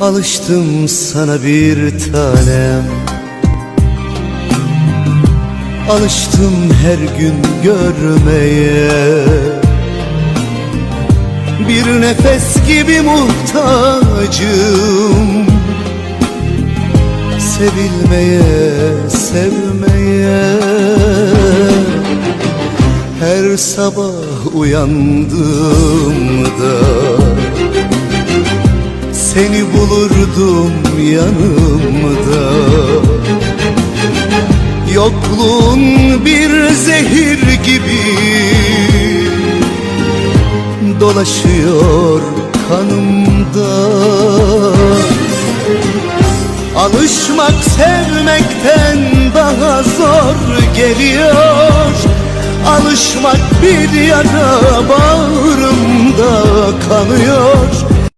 Alıştım sana bir tanem. Alıştım her gün görmeye. Bir nefes gibi muhtacım. Sevilmeye, sevmeye. Her sabah uyandığımda Seni bulurdum yanımda. Yokluğun bir zehir gibi Dolaşıyor kanımda. Alışmak sevmekten daha zor geliyor. Alışmak bir yara bağrımda kanıyor